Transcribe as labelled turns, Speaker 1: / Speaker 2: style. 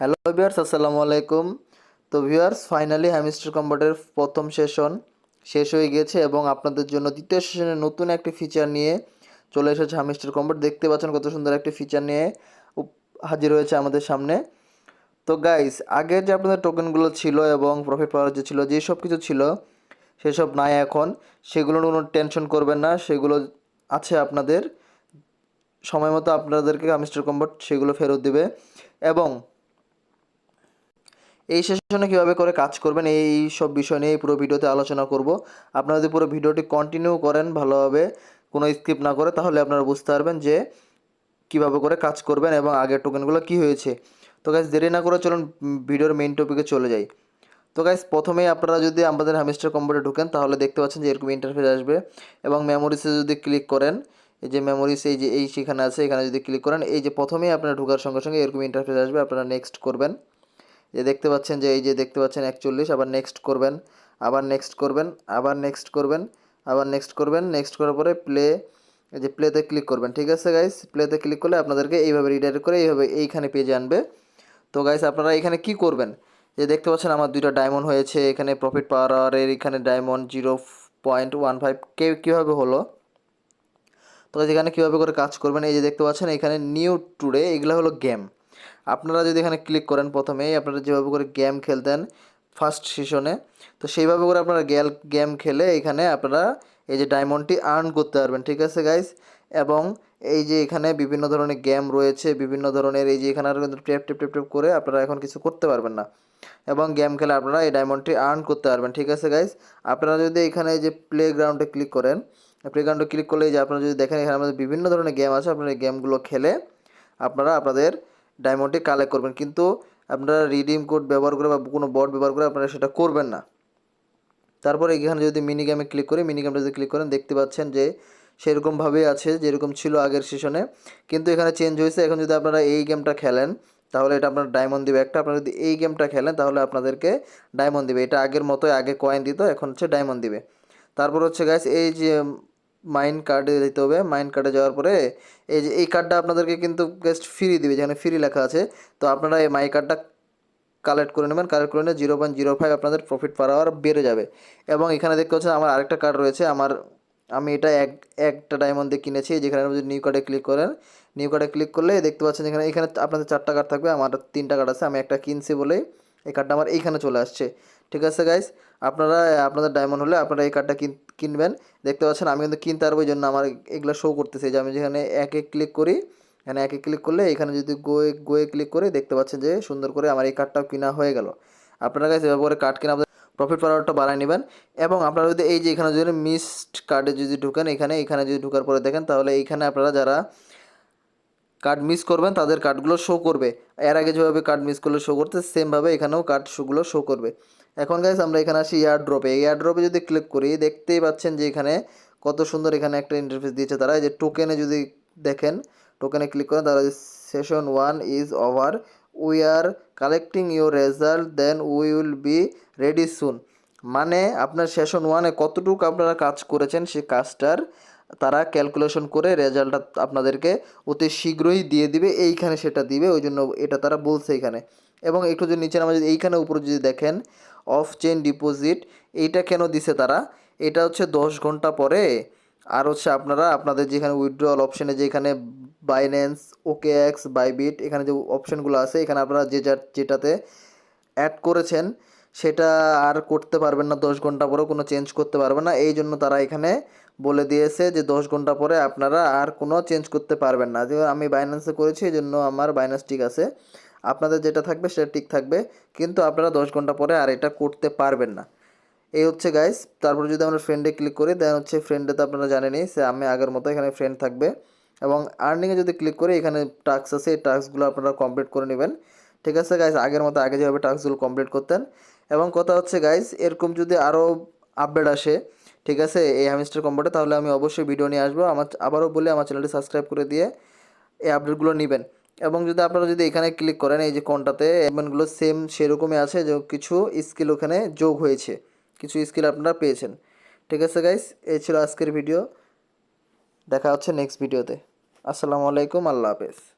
Speaker 1: Hello viewers আসসালামু আলাইকুম। তো ভিউয়ার্স ফাইনালি হ্যামিস্টার কম্বাটের প্রথম সেশন শেষ হয়ে গিয়েছে এবং আপনাদের জন্য দ্বিতীয় সেশনে নতুন একটি ফিচার নিয়ে চলে এসেছে হ্যামিস্টার কম্বাট দেখতে পাচ্ছেন কত সুন্দর একটি ফিচার নিয়ে হাজির হয়েছে আমাদের সামনে। তো গাইস আগে যে আপনাদের টোকেনগুলো ছিল এবং প্রফিট পাওয়ার যে ছিল, যে সব কিছু ছিল সেসব নাই এখন। সেগুলো কোনো টেনশন করবেন না, সেগুলো আছে আপনাদের। সময় মতো আপনাদেরকে মিস্টার কম্বট সেগুলো ফেরত দিবে। এবং এই সেশনে কীভাবে করে কাজ করবেন, এই সব বিষয় নিয়ে পুরো ভিডিওতে আলোচনা করব। আপনারা যদি পুরো ভিডিওটি কন্টিনিউ করেন ভালোভাবে, কোনো স্কিপ না করে, তাহলে আপনারা বুঝতে পারবেন যে কীভাবে করে কাজ করবেন এবং আগের টোকেনগুলো কি হয়েছে। তো গাইজ দেরি না করে চলুন ভিডিওর মেইন টপিকে চলে যাই। তো গাইজ প্রথমেই আপনারা যদি আমাদের হ্যামিস্টার কম্পিউটার ঢুকেন, তাহলে দেখতে পাচ্ছেন যে এরকম ইন্টারফেস আসবে এবং মেমোরিসে যদি ক্লিক করেন, এই যে মেমোরিস এই যে এই সেখানে আছে, এখানে যদি ক্লিক করেন, এই যে প্রথমেই আপনারা ঢোকার সঙ্গে সঙ্গে এরকম ইন্টারফেস আসবে, আপনারা নেক্সট করবেন। যে দেখতে পাচ্ছেন যে এই যে দেখতে পাচ্ছেন একচল্লিশ, আবার নেক্সট করবেন, আবার নেক্সট করবেন, আবার নেক্সট করবেন, আবার নেক্সট করবেন নেক্সট করার পরে প্লে এই যে প্লেতে ক্লিক করবেন, ঠিক আছে গাইস প্লেতে ক্লিক করলে আপনাদেরকে এইভাবে রিডাইরেক্ট করে এইভাবে এইখানে পেজে আনবে। তো গাইস আপনারা এখানে কি করবেন? যে দেখতে পাচ্ছেন আমার দুইটা ডায়মন্ড হয়েছে, এখানে প্রফিট পাওয়ারের এখানে diamond zero point one five কে কীভাবে হলো? তো এখানে কীভাবে করে কাজ করবেন? এই যে দেখতে পাচ্ছেন, এখানে নিউ টুডে এগুলো হলো গেম আপনারা যদি এখানে ক্লিক করেন প্রথমেই, আপনারা যেভাবে করে গেম খেলতেন ফার্স্ট সেশনে তো সেইভাবে করে আপনারা গেল গেম খেলে এখানে আপনারা এই যে ডায়মন্ডটি আর্ন করতে পারবেন, ঠিক আছে গাইস এবং এই যে এখানে বিভিন্ন ধরনের গেম রয়েছে, বিভিন্ন ধরনের এই যে এখানে কিন্তু টেপ টেপ টেপ টেপ করে আপনারা এখন কিছু করতে পারবেন না। এবং গেম খেলে আপনারা এই ডায়মন্ডটি আর্ন করতে পারবেন, ঠিক আছে গাইস আপনারা যদি এখানে এই যে প্লে গ্রাউন্ডে ক্লিক করেন প্লে গ্রাউন্ডে ক্লিক করলে এই যে আপনারা যদি দেখেন এখানে আমাদের বিভিন্ন ধরনের গেম আছে, আপনারা এই গেমগুলো খেলে আপনারা আপনাদের ডায়মন্ডটি কালেক্ট করবেন। কিন্তু আপনারা রিডিম কোড ব্যবহার করে বা কোনো বট ব্যবহার করে আপনারা সেটা করবেন না। তারপরে এখানে যদি মিনি গেমে ক্লিক করি মিনি গেমটা যদি ক্লিক করেন, দেখতে পাচ্ছেন যে সেরকমভাবেই আছে, যেরকম ছিল আগের সেশনে কিন্তু এখানে চেঞ্জ হয়েছে। এখন যদি আপনারা এই গেমটা খেলেন, তাহলে এটা আপনার ডায়মন্ড দিবে। একটা আপনারা যদি এই গেমটা খেলেন, তাহলে আপনাদেরকে ডায়মন্ড দিবে। এটা আগের মতোই, আগে কয়েন দিত, এখন হচ্ছে ডায়মন্ড দিবে। তারপর হচ্ছে গাইস এই যে মাইন্ড কার্ডে দিতে হবে। মাইন্ড কার্ডে যাওয়ার পরে এই যে, এই কার্ডটা আপনাদেরকে কিন্তু জাস্ট ফ্রি দিবে, যেখানে ফ্রি লেখা আছে। তো আপনারা এই মাই কার্ডটা কালেক্ট করে নেবেন। কালেক্ট করে নিয়ে জিরো পয়েন্ট জিরো ফাইভ আপনাদের প্রফিট পার আওয়ার বেড়ে যাবে। এবং এখানে দেখতে পাচ্ছেন আমার আরেকটা কার্ড রয়েছে। আমার, আমি এটা এক, একটা ডায়মন্ড কিনেছি। যেখানে আপনি নিউ কার্ডে ক্লিক করেন নিউ কার্ডে ক্লিক করলে দেখতে পাচ্ছেন এখানে এখানে আপনাদের চারটা কার্ড থাকবে। আমার তিনটা কার্ড আছে, আমি একটা কিনছি বলেই। এই কার্ডটা আমার এইখানে চলে আসছে। ঠিক আছে গাইস আপনারা, আপনাদের ডায়মন্ড হলে আপনারা এই কার্ডটা কিন কিনবেন। দেখতে পাচ্ছেন, আমি কিন্তু কিনতে পারব এই জন্য আমার এগুলো শো করতেছে। যে আমি যেখানে এক এক ক্লিক করি, এখানে একে ক্লিক করলে এখানে যদি গোয়ে গোয়ে ক্লিক করে, দেখতে পাচ্ছেন যে সুন্দর করে আমার এই কার্ডটাও কিনা হয়ে গেল। আপনারা কাছে এভাবে করে কার্ড কিনা প্রফিট পাওয়ারটা বাড়ায় নেবেন। এবং আপনারা যদি এই যে এখানে যদি মিসড কার্ডে যদি ঢুকেন, এখানে এখানে যদি ঢুকার পরে দেখেন, তাহলে এইখানে আপনারা যারা কার্ড মিস করবেন, তাদের কার্ডগুলো শো করবে। এর আগে যেভাবে কার্ড মিস করলে শো করতে সেমভাবে এখানেও কার্ড শোগুলো শো করবে। এখন গাইস আমরা এখানে আসি এয়ার ড্রপে এয়ার ড্রপে যদি ক্লিক করি, দেখতেই পাচ্ছেন যে এখানে কত সুন্দর এখানে একটা ইন্টারফেস দিয়েছে তারা। যে টোকেনে যদি দেখেন টোকেনে ক্লিক করেন, তারা session one is over we are collecting your result then we will be ready soon মানে আপনার সেশন ওয়ানে কতটুকু আপনারা কাজ করেছেন সেই কাজটার তারা ক্যালকুলেশন করে রেজাল্টটা আপনাদেরকে অতি শীঘ্রই দিয়ে দিবে, এইখানে সেটা দিবে, ওই জন্য এটা তারা বলছে এখানে। এবং একটু যদি নিচে নামা যদি এইখানে উপরে যদি দেখেন অফ চেন ডিপোজিট এইটা কেন দিছে তারা? এটা হচ্ছে দশ ঘণ্টা পরে, আর হচ্ছে আপনারা, আপনাদের যেখানে উইথড্রল অপশানে যেখানে বাইন্যান্স ওকে এক্স বাইবিট এখানে যে অপশানগুলো আছে, এখানে আপনারা যে যার, যেটাতে অ্যাড করেছেন, সেটা আর করতে পারবেন না দশ ঘণ্টা পরেও, কোনো চেঞ্জ করতে পারবেন না। এই জন্য তারা এখানে বলে দিয়েছে যে দশ ঘণ্টা পরে আপনারা আর কোনো চেঞ্জ করতে পারবেন না। যে আমি বাইন্যান্সে করেছি, এই জন্য আমার বাইন্যান্স ঠিক আছে। আপনাদের যেটা থাকবে সেটা ঠিক থাকবে, কিন্তু আপনারা দশ ঘণ্টা পরে আর এটা করতে পারবেন না। এই হচ্ছে গাইস তারপরে যদি আমরা ফ্রেন্ডে ক্লিক করি দেন হচ্ছে ফ্রেন্ডে তো আপনারা জানেনই সে আমি আগের মতো এখানে ফ্রেন্ড থাকবে। এবং আর্নিংয়ে যদি ক্লিক করি, এখানে টাস্ক আছে, এই টাস্কগুলো আপনারা কমপ্লিট করে নেবেন। ঠিক আছে গাইস আগের মতো আগে যেভাবে টাস্কগুলো কমপ্লিট করতেন। এবং কথা হচ্ছে গাইস এরকম যদি আরও আপডেট আসে ঠিক আছে, এই হ্যামিস্টার কম্বোটে তাহলে আমি অবশ্যই ভিডিও নিয়ে আসব। আমার আবারও বলে আমার চ্যানেলটি সাবস্ক্রাইব করে দিয়ে এই আপডেটগুলো নেবেন। এবং যদি আপনারা যদি এখানে ক্লিক করেন, এই যে কোনটাতে, এমনগুলো সেম সেরকমই আছে, যে কিছু স্কিল ওখানে যোগ হয়েছে। কিছু স্কিল আপনারা পেয়েছেন। ঠিক আছে গাইস এই ছিল আজকের ভিডিও দেখা হচ্ছে নেক্সট ভিডিওতে আসসালামু আলাইকুম, আল্লাহ হাফেজ।